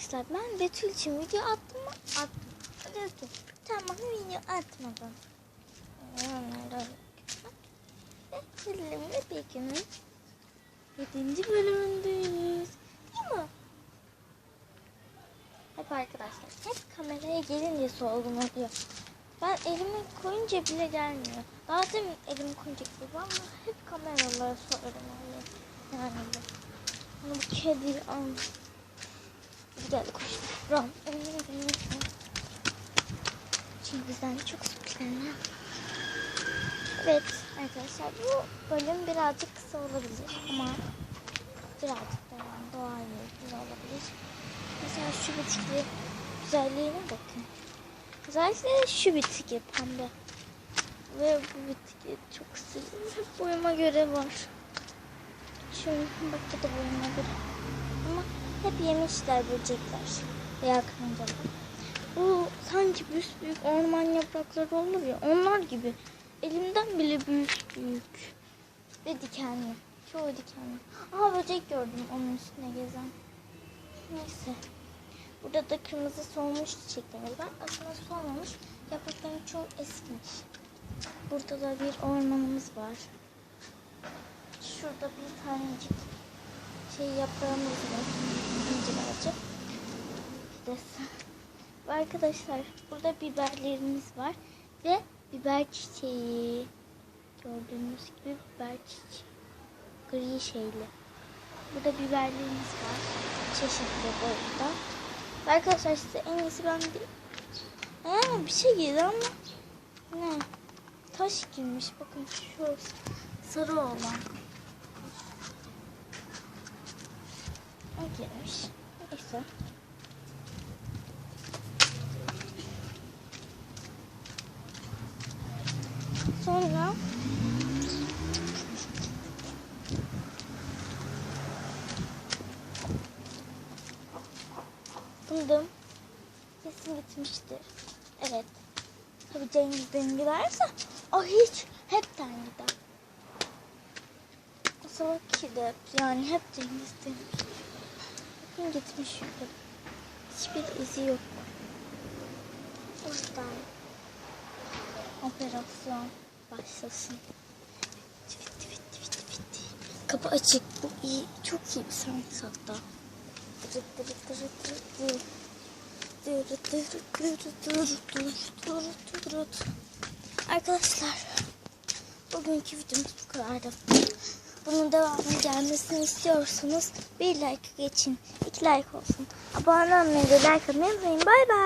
Arkadaşlar ben Betül için video attım mı? Attım. Diyor ki tamam video atmadım. Onlara ve Selim'le Begüm'ün 7. bölümündeyiz. Değil mi? Hep arkadaşlar hep kameraya gelince sorgun oluyor. Ben elimi koyunca bile gelmiyor. Bazen elimi koyunca gibi ama hep kameralara sorun oluyor. Yani bu. Bu kediyi al. Gel koş. Ram. Çünkü bizden çok sıkıntı. Evet arkadaşlar bu bölüm birazcık kısa olabilir ama birazcık da yani doğayla ilgili olabilir. Mesela şu bitki güzelliğine bakın. Özellikle şu bitki pembe. Ve bu bitki çok. Hep boyuma göre var. Şu bak boyuma göre. Hep yemişler böcekler. Veya karıncalar. Bu sanki büyük orman yaprakları olur ya onlar gibi. Elimden bile büyük büyük. Ve dikenli. Çoğu dikenli. Aha böcek gördüm onun üstüne gezen. Neyse. Burada da kırmızı solmuş çiçeklerimiz var. Aslında solmamış. Yaprakların çoğu eskimiş. Burada da bir ormanımız var. Şurada bir tanecik şey yaprağımız var. İncir ağacı. Bir de sa- ve Arkadaşlar burada biberlerimiz var. Ve biber çiçeği. Gördüğünüz gibi biber çiçeği. Gri şeyli. Burada biberlerimiz var. Çeşitli boyutta. Arkadaşlar size en iyisi ben bir... Ee, bir şey girdi ama ne? Taş girmiş. Bakın şu sarı olan. Girmiş. Neyse. Sonra fındığım kesin gitmiştir. Evet. Tabii Cengiz'den giderse o hiç hepten gider. O salak ki de yani hep Cengiz'den. Bakın gitmiş yürü. Hiçbir izi yok. O yüzden operasyon başlasın. Bitti. Kapı açık. Bu iyi. Çok iyi bir sahne hatta. Arkadaşlar bugünkü videomuz bu kadardı. Bunun devamının gelmesini istiyorsanız bir like geçin. iki like olsun. Abone olmayı da like atmayı unutmayın. Bay bay.